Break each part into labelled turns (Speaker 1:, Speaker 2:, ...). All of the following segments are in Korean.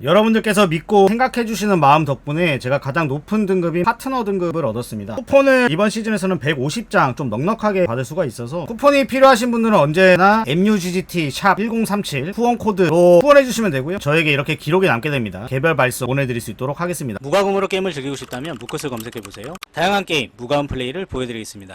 Speaker 1: 여러분들께서 믿고 생각해주시는 마음 덕분에 제가 가장 높은 등급인 파트너 등급을 얻었습니다. 쿠폰을 이번 시즌에서는 150장 좀 넉넉하게 받을 수가 있어서 쿠폰이 필요하신 분들은 언제나 MUGGT 샵1037 후원 코드로 후원해주시면 되고요. 저에게 이렇게 기록이 남게 됩니다. 개별 발송 보내드릴 수 있도록 하겠습니다.
Speaker 2: 무과금으로 게임을 즐기고 싶다면 무컷을 검색해보세요. 다양한 게임, 무과금 플레이를 보여드리겠습니다.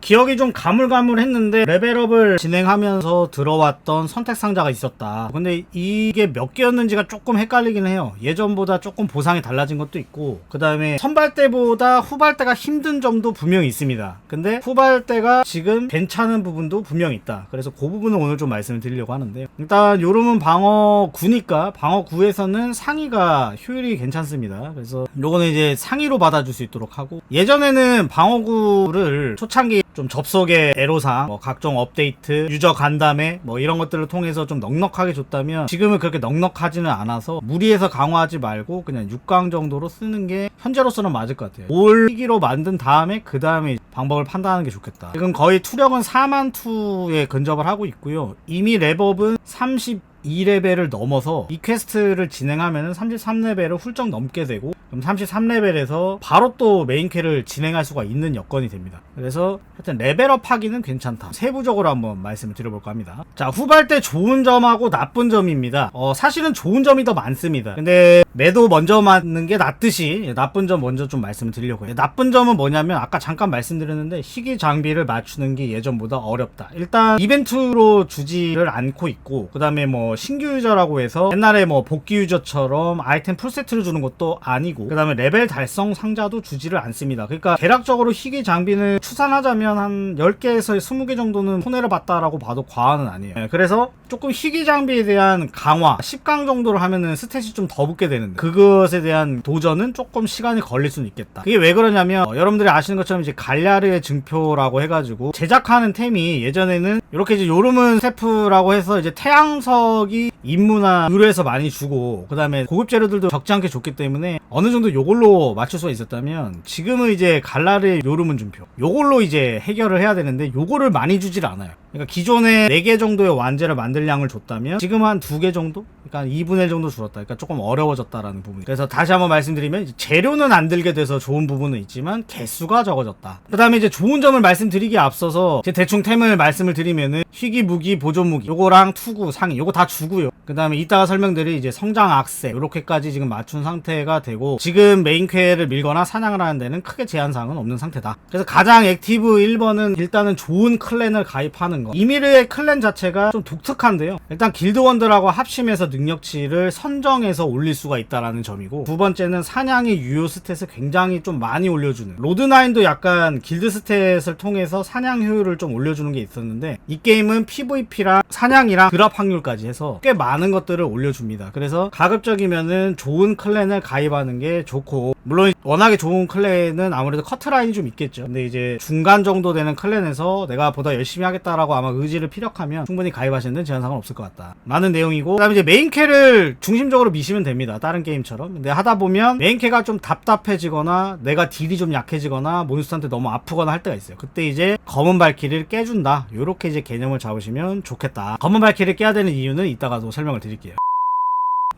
Speaker 1: 기억이 좀 가물가물했는데 레벨업을 진행하면서 들어왔던 선택 상자가 있었다. 근데 이게 몇 개였는지가 조금 헷갈리긴 해요. 예전보다 조금 보상이 달라진 것도 있고 그 다음에 선발 때보다 후발 때가 힘든 점도 분명히 있습니다. 근데 후발 때가 지금 괜찮은 부분도 분명히 있다. 그래서 그 부분은 오늘 좀 말씀을 드리려고 하는데요. 일단 요름은 방어 9니까 방어 9에서는 상위가 효율이 괜찮습니다. 그래서 요거는 이제 상위로 받아줄 수 있도록 하고 예전에는 방어 9를 초창기 좀 접속의 애로사항, 뭐 각종 업데이트, 유저 간담회 뭐 이런 것들을 통해서 좀 넉넉하게 줬다면 지금은 그렇게 넉넉하지는 않아서 무리해서 강화하지 말고 그냥 6강 정도로 쓰는 게 현재로서는 맞을 것 같아요. 올 시기로 만든 다음에 그 다음에 방법을 판단하는 게 좋겠다. 지금 거의 투력은 4만 투에 근접을 하고 있고요. 이미 랩업은 30 2레벨을 넘어서 이 퀘스트를 진행하면 33레벨을 훌쩍 넘게 되고 그럼 33레벨에서 바로 또 메인캐를 진행할 수가 있는 여건이 됩니다. 그래서 하여튼 레벨업 하기는 괜찮다. 세부적으로 한번 말씀을 드려볼까 합니다. 자, 후발 때 좋은 점하고 나쁜 점입니다. 어, 사실은 좋은 점이 더 많습니다. 근데 매도 먼저 맞는 게 낫듯이 나쁜 점 먼저 좀 말씀을 드리려고 해요. 나쁜 점은 뭐냐면 아까 잠깐 말씀드렸는데 희귀 장비를 맞추는 게 예전보다 어렵다. 일단 이벤트로 주지를 않고 있고 그 다음에 뭐 신규 유저라고 해서 옛날에 뭐 복귀 유저처럼 아이템 풀세트를 주는 것도 아니고 그 다음에 레벨 달성 상자도 주지를 않습니다. 그러니까 대략적으로 희귀 장비는 추산하자면 한 10개에서 20개 정도는 손해를 봤다라고 봐도 과언은 아니에요. 네, 그래서 조금 희귀 장비에 대한 강화 10강 정도로 하면은 스탯이 좀 더 붙게 되는데 그것에 대한 도전은 조금 시간이 걸릴 수는 있겠다. 그게 왜 그러냐면 어, 여러분들이 아시는 것처럼 이제 갈야르의 증표라고 해가지고 제작하는 템이 예전에는 이렇게 이제 요르문 스태프라고 해서 이제 태양석이 인무나 의뢰에서 많이 주고 그 다음에 고급 재료들도 적지 않게 줬기 때문에 어느 정도 요걸로 맞출 수가 있었다면 지금은 이제 갈라르의 요르문 준표 요걸로 이제 해결을 해야 되는데 요거를 많이 주질 않아요. 그러니까 기존에 4개 정도의 완제를 만들 양을 줬다면 지금 한 2개 정도? 그러니까 2분의 1 정도 줄었다. 그러니까 조금 어려워졌다라는 부분. 그래서 다시 한번 말씀드리면 재료는 안 들게 돼서 좋은 부분은 있지만 개수가 적어졌다. 그 다음에 이제 좋은 점을 말씀드리기에 앞서서 제 대충 템을 말씀을 드리면은 희귀 무기, 보존 무기 요거랑 투구, 상위 요거 다 주고요. 그 다음에 이따가 설명드릴 이제 성장 악세 요렇게까지 지금 맞춘 상태가 되고 지금 메인 퀘를 밀거나 사냥을 하는 데는 크게 제한사항은 없는 상태다. 그래서 가장 액티브 1번은 일단은 좋은 클랜을 가입하는 거. 이미르의 클랜 자체가 좀 독특한데요. 일단 길드원들하고 합심해서 능력치를 선정해서 올릴 수가 있다라는 점이고 두 번째는 사냥의 유효 스탯을 굉장히 좀 많이 올려주는 로드나인도 약간 길드 스탯을 통해서 사냥 효율을 좀 올려주는 게 있었는데 이 게임은 PVP랑 사냥이랑 드랍 확률까지 해서 꽤 많은 것들을 올려줍니다. 그래서 가급적이면은 좋은 클랜을 가입하는 게 좋고 물론 워낙에 좋은 클랜은 아무래도 커트라인이 좀 있겠죠. 근데 이제 중간 정도 되는 클랜에서 내가 보다 열심히 하겠다라고 아마 의지를 피력하면 충분히 가입하시는 제한상은 없을 것 같다. 많은 내용이고 그다음에 이제 메인캐를 중심적으로 미시면 됩니다. 다른 게임처럼. 근데 하다 보면 메인캐가 좀 답답해지거나 내가 딜이 좀 약해지거나 몬스터한테 너무 아프거나 할 때가 있어요. 그때 이제 검은 발키리를 깨준다. 요렇게 이제 개념을 잡으시면 좋겠다. 검은 발키리를 깨야 되는 이유는 이따가도 설명을 드릴게요.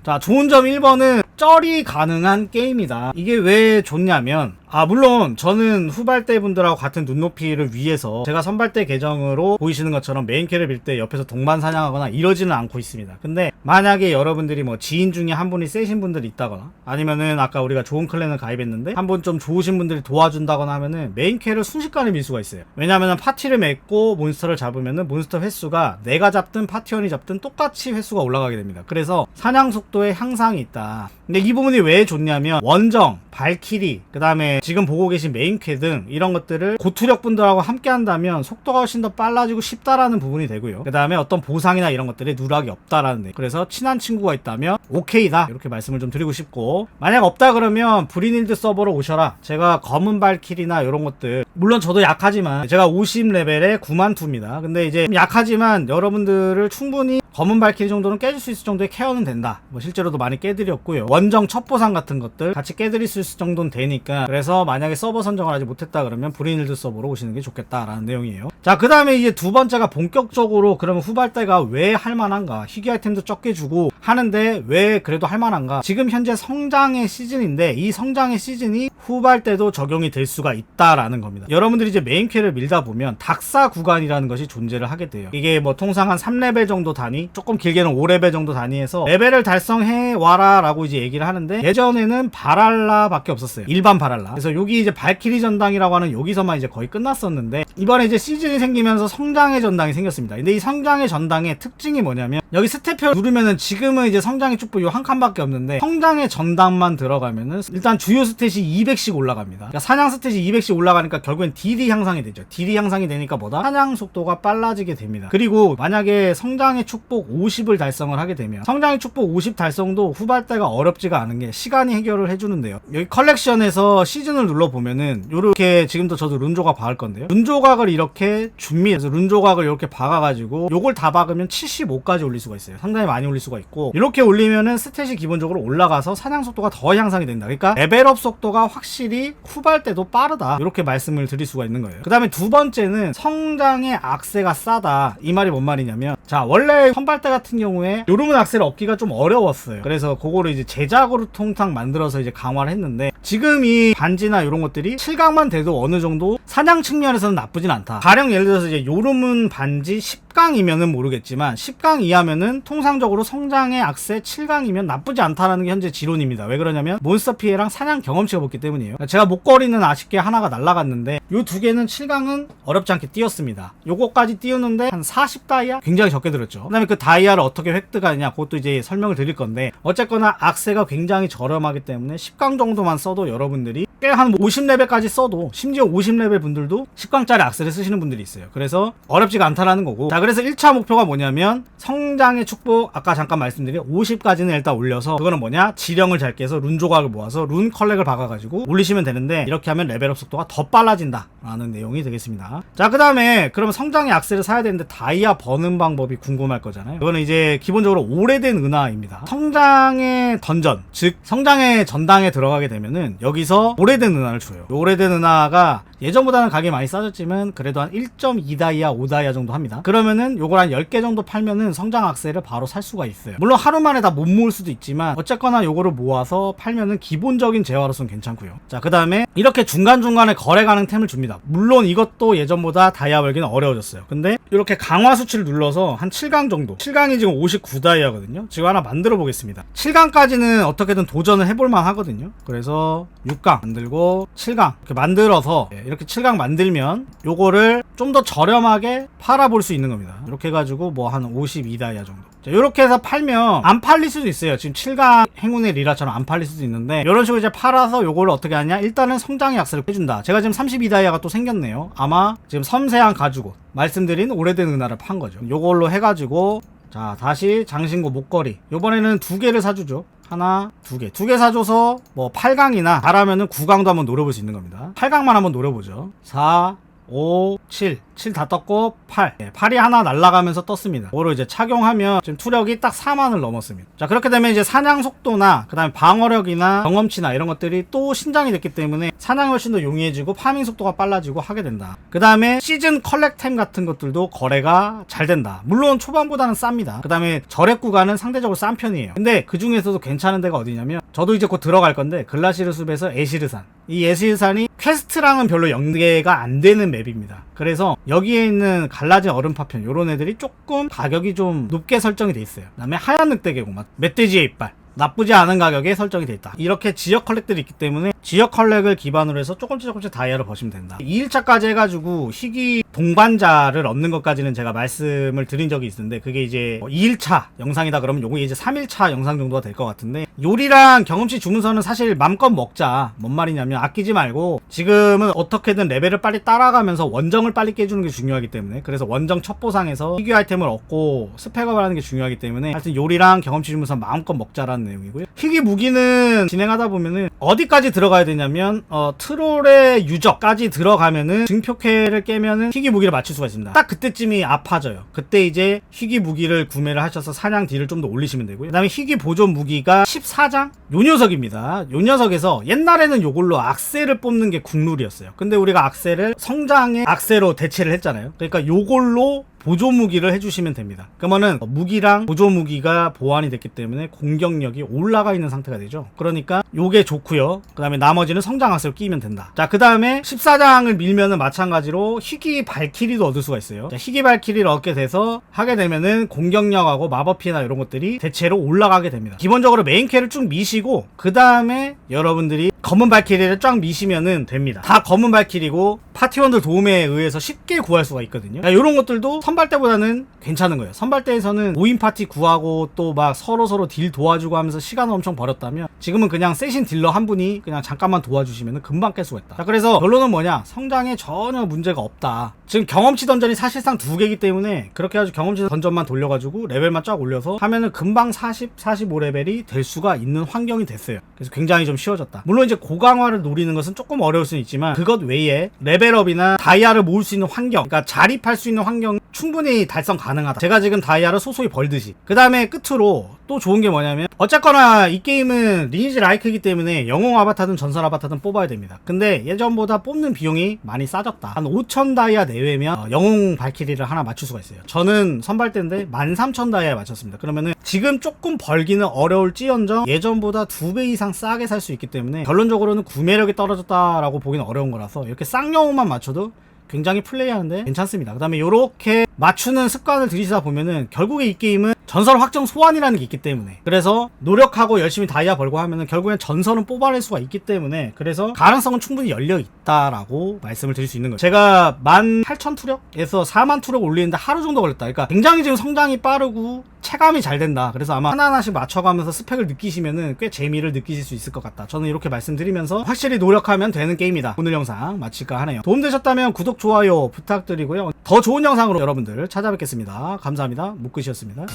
Speaker 1: 자, 좋은 점 1번은 쩔이 가능한 게임이다. 이게 왜 좋냐면, 아, 물론 저는 후발대 분들하고 같은 눈높이를 위해서 제가 선발대 계정으로 보이시는 것처럼 메인캐를 빌 때 옆에서 동반 사냥하거나 이러지는 않고 있습니다. 근데 만약에 여러분들이 뭐 지인 중에 한 분이 세신 분들이 있다거나 아니면은 아까 우리가 좋은 클랜을 가입했는데 한 분 좀 좋으신 분들이 도와준다거나 하면은 메인캐를 순식간에 밀 수가 있어요. 왜냐면은 파티를 맺고 몬스터를 잡으면은 몬스터 횟수가 내가 잡든 파티원이 잡든 똑같이 횟수가 올라가게 됩니다. 그래서 사냥 속도의 향상이 있다. 근데 이 부분이 왜 좋냐면 원정, 발키리, 그 다음에 지금 보고 계신 메인캐 등 이런 것들을 고투력 분들하고 함께 한다면 속도가 훨씬 더 빨라지고 쉽다라는 부분이 되고요. 그 다음에 어떤 보상이나 이런 것들에 누락이 없다라는 데. 그래서 친한 친구가 있다면 오케이다 이렇게 말씀을 좀 드리고 싶고 만약 없다 그러면 브리닐드 서버로 오셔라. 제가 검은 발키리나 이런 것들 물론 저도 약하지만 제가 50레벨에 9만 투입니다. 근데 이제 약하지만 여러분들을 충분히 검은 발키리 정도는 깨질 수 있을 정도의 케어는 된다. 뭐 실제로도 많이 깨드렸고요. 원정 첩보상 같은 것들 같이 깨드릴 수 있을 정도는 되니까 그래서 만약에 서버 선정을 하지 못했다 그러면 브리닐드 서버로 오시는 게 좋겠다라는 내용이에요. 자, 그 다음에 이제 두 번째가 본격적으로 그러면 후발대가 왜 할만한가? 희귀 아이템도 적게 주고 하는데 왜 그래도 할만한가? 지금 현재 성장의 시즌인데 이 성장의 시즌이 후발 때도 적용이 될 수가 있다라는 겁니다. 여러분들이 이제 메인 퀘를 밀다 보면 dak사 구간이라는 것이 존재를 하게 돼요. 이게 뭐 통상 한 3레벨 정도 단위, 조금 길게는 5레벨 정도 단위에서 레벨을 달성해 와라 라고 이제 얘기를 하는데 예전에는 바랄라 밖에 없었어요. 일반 바랄라. 그래서 여기 이제 발키리 전당이라고 하는 여기서만 이제 거의 끝났었는데 이번에 이제 시즌이 생기면서 성장의 전당이 생겼습니다. 근데 이 성장의 전당의 특징이 뭐냐면 여기 스태표 누르면은 지금은 이제 성장의 축복 요한 칸밖에 없는데 성장의 전당만 들어가면은 일단 주요 스탯이 200씩 올라갑니다. 그러니까 사냥 스탯이 200씩 올라가니까 결국엔 딜이 향상이 되죠. 딜이 향상이 되니까 뭐다? 사냥 속도가 빨라지게 됩니다. 그리고 만약에 성장의 축복 50을 달성을 하게 되면 성장의 축복 50 달성도 후발대가 어렵지가 않은 게 시간이 해결을 해주는데요. 여기 컬렉션에서 시즌을 눌러보면은 요렇게 지금도 저도 룬 조각 박을 건데요. 룬 조각을 이렇게 준비, 그래서 룬 조각을 이렇게 박아가지고 요걸 다 박으면 75까지 올릴 수가 있어요. 상당히 많이 올릴 수가 있고 이렇게 올리면은 스탯이 기본적으로 올라가서 사냥 속도가 더 향상이 된다. 그러니까 레벨업 속도가 확실히 후발 때도 빠르다. 이렇게 말씀을 드릴 수가 있는 거예요. 그 다음에 두 번째는 성장의 악세가 싸다. 이 말이 뭔 말이냐면 자 원래 선발대 같은 경우에 요르문 악세를 얻기가 좀 어려웠어요. 그래서 그거를 이제 제작으로 통상 만들어서 이제 강화를 했는데 지금 이 반지나 이런 것들이 7강만 돼도 어느 정도 사냥 측면에서는 나쁘진 않다. 가령 예를 들어서 이제 요르문 반지 10 강이면은 모르겠지만 10강 이하면은 통상적으로 성장의 악세 7강이면 나쁘지 않다라는 게 현재 지론입니다. 왜 그러냐면 몬스터 피해랑 사냥 경험치가 붙기 때문이에요. 제가 목걸이는 아쉽게 하나가 날라갔는데 요 두 개는 7강은 어렵지 않게 띄었습니다. 요거까지 띄우는데 한 40 다이아 굉장히 적게 들었죠. 그다음에 그 다이아를 어떻게 획득하느냐 그것도 이제 설명을 드릴 건데 어쨌거나 악세가 굉장히 저렴하기 때문에 10강 정도만 써도 여러분들이 꽤 한 50레벨까지 써도 심지어 50레벨 분들도 10강짜리 악세를 쓰시는 분들이 있어요. 그래서 어렵지가 않다라는 거고 자 그래서 1차 목표가 뭐냐면 성장의 축복 아까 잠깐 말씀드린 50까지는 일단 올려서 그거는 뭐냐? 지령을 잘 깨서 룬 조각을 모아서 룬 컬렉을 박아가지고 올리시면 되는데 이렇게 하면 레벨업 속도가 더 빨라진다 라는 내용이 되겠습니다. 자 그 다음에 그러면 성장의 악세를 사야 되는데 다이아 버는 방법이 궁금할 거잖아요. 이거는 이제 기본적으로 오래된 은하입니다. 성장의 던전 즉 성장의 전당에 들어가게 되면은 여기서 오래된 은하를 줘요. 오래된 은하가 예전보다는 가격이 많이 싸졌지만 그래도 한 1.2다이아 5다이아 정도 합니다. 그러면 은 요걸 한 10개 정도 팔면은 성장 악세를 바로 살 수가 있어요. 물론 하루 만에 다 못 모을 수도 있지만 어쨌거나 요거를 모아서 팔면은 기본적인 재화로서는 괜찮고요. 자그 다음에 이렇게 중간중간에 거래 가능 템을 줍니다. 물론 이것도 예전보다 다이아 벌기는 어려워졌어요. 근데 이렇게 강화 수치를 눌러서 한 7강 정도. 7강이 지금 59다이아거든요. 지금 하나 만들어 보겠습니다. 7강까지는 어떻게든 도전을 해볼만 하거든요. 그래서 6강 만들고 7강 이렇게 만들어서 예, 이렇게 7강 만들면 요거를 좀 더 저렴하게 팔아볼 수 있는 겁니다 이렇게 해가지고 뭐 한 52다이아 정도 자, 이렇게 해서 팔면 안 팔릴 수도 있어요. 지금 7강 행운의 리라처럼 안 팔릴 수도 있는데 이런 식으로 이제 팔아서 요거를 어떻게 하냐? 일단은 성장의 약세를 해준다. 제가 지금 32다이아가 또 생겼네요. 아마 지금 섬세한 가지고 말씀드린 오래된 은하를 판 거죠. 요걸로 해가지고 자 다시 장신구 목걸이 요번에는 두 개를 사주죠. 하나, 두 개. 두 개 사줘서 뭐 8강이나 잘하면은 9강도 한번 노려볼 수 있는 겁니다. 8강만 한번 노려보죠. 4, 5, 7. 7 다 떴고 8. 네, 8이 하나 날아가면서 떴습니다. 그거를 이제 착용하면 지금 투력이 딱 4만을 넘었습니다. 자, 그렇게 되면 이제 사냥 속도나 그 다음에 방어력이나 경험치나 이런 것들이 또 신장이 됐기 때문에 사냥이 훨씬 더 용이해지고 파밍 속도가 빨라지고 하게 된다. 그 다음에 시즌 컬렉템 같은 것들도 거래가 잘 된다. 물론 초반보다는 쌉니다. 그 다음에 절액 구간은 상대적으로 싼 편이에요. 근데 그 중에서도 괜찮은 데가 어디냐면 저도 이제 곧 들어갈 건데 글라시르 숲에서 에시르산. 이 에시르산이 퀘스트랑은 별로 연계가 안 되는 맵입니다. 그래서 여기에 있는 갈라진 얼음 파편 요런 애들이 조금 가격이 좀 높게 설정이 돼 있어요. 그 다음에 하얀 늑대 개구맛, 멧돼지의 이빨. 나쁘지 않은 가격에 설정이 돼 있다. 이렇게 지역 컬렉들이 있기 때문에 지역 컬렉을 기반으로 해서 조금씩 조금씩 다이아를 버시면 된다. 2일차까지 해가지고 희귀 동반자를 얻는 것까지는 제가 말씀을 드린 적이 있는데 그게 이제 2일차 영상이다 그러면 요거 이제 3일차 영상 정도가 될 것 같은데 요리랑 경험치 주문서는 사실 맘껏 먹자. 뭔 말이냐면 아끼지 말고 지금은 어떻게든 레벨을 빨리 따라가면서 원정을 빨리 깨주는 게 중요하기 때문에 그래서 원정 첫 보상에서 희귀 아이템을 얻고 스펙업을 하는 게 중요하기 때문에 하여튼 요리랑 경험치 주문서 마음껏 먹자라는 내용이고요. 희귀 무기는 진행하다 보면은 어디까지 들어가 들어가야 되냐면 어, 트롤의 유적까지 들어가면은 증표캐를 깨면은 희귀 무기를 맞출 수가 있습니다. 딱 그때쯤이 아파져요. 그때 이제 희귀 무기를 구매를 하셔서 사냥 딜을 좀 더 올리시면 되고요. 그다음에 희귀 보존 무기가 14장 요 녀석입니다. 요 녀석에서 옛날에는 요걸로 악셀을 뽑는 게 국룰이었어요. 근데 우리가 악셀을 성장의 악셀로 대체를 했잖아요. 그러니까 요걸로 보조 무기를 해주시면 됩니다. 그러면은 무기랑 보조 무기가 보완이 됐기 때문에 공격력이 올라가 있는 상태가 되죠. 그러니까 요게 좋고요. 그 다음에 나머지는 성장 악셀을 끼면 된다. 자, 그 다음에 14장을 밀면은 마찬가지로 희귀 발키리도 얻을 수가 있어요. 자, 희귀 발키리를 얻게 돼서 하게 되면은 공격력하고 마법 피해나 이런 것들이 대체로 올라가게 됩니다. 기본적으로 메인 캐를 쭉 미시고 그 다음에 여러분들이 검은 발키리를 쫙 미시면은 됩니다. 다 검은 발키리고 파티원들 도움에 의해서 쉽게 구할 수가 있거든요. 이런 것들도 선발 때보다는 괜찮은 거예요. 선발 때에서는 5인 파티 구하고 또 막 서로 서로 딜 도와주고 하면서 시간을 엄청 벌었다면 지금은 그냥 세신 딜러 한 분이 그냥 잠깐만 도와주시면 금방 깰 수가 있다. 자, 그래서 결론은 뭐냐? 성장에 전혀 문제가 없다. 지금 경험치 던전이 사실상 두 개이기 때문에 그렇게 해가지고 경험치 던전만 돌려가지고 레벨만 쫙 올려서 하면은 금방 40, 45레벨이 될 수가 있는 환경이 됐어요. 그래서 굉장히 좀 쉬워졌다. 물론 이제 고강화를 노리는 것은 조금 어려울 수는 있지만 그것 외에 레벨업이나 다이아를 모을 수 있는 환경, 그러니까 자립할 수 있는 환경 충분히 달성 가능하다. 제가 지금 다이아를 소소히 벌듯이. 그 다음에 끝으로 또 좋은 게 뭐냐면 어쨌거나 이 게임은 리니지 라이크이기 때문에 영웅 아바타든 전설 아바타든 뽑아야 됩니다. 근데 예전보다 뽑는 비용이 많이 싸졌다. 한 5천 다이아 내외면 어, 영웅 발키리를 하나 맞출 수가 있어요. 저는 선발 때인데 13,000 다이아에 맞췄습니다. 그러면은 지금 조금 벌기는 어려울지언정 예전보다 두 배 이상 싸게 살 수 있기 때문에 결론적으로는 구매력이 떨어졌다라고 보기는 어려운 거라서 이렇게 쌍 영웅만 맞춰도 굉장히 플레이하는데 괜찮습니다. 그 다음에 이렇게 맞추는 습관을 들이시다 보면은 결국에 이 게임은 전설 확정 소환이라는 게 있기 때문에 그래서 노력하고 열심히 다이아 벌고 하면은 결국엔 전설은 뽑아낼 수가 있기 때문에 그래서 가능성은 충분히 열려 있다라고 말씀을 드릴 수 있는 거예요. 제가 18,000 투력에서 4만 투력 올리는데 하루 정도 걸렸다. 그러니까 굉장히 지금 성장이 빠르고 체감이 잘 된다. 그래서 아마 하나하나씩 맞춰가면서 스펙을 느끼시면은 꽤 재미를 느끼실 수 있을 것 같다. 저는 이렇게 말씀드리면서 확실히 노력하면 되는 게임이다. 오늘 영상 마칠까 하네요. 도움 되셨다면 구독, 좋아요 부탁드리고요. 더 좋은 영상으로 여러분들 찾아뵙겠습니다. 감사합니다. 묵끝이었습니다.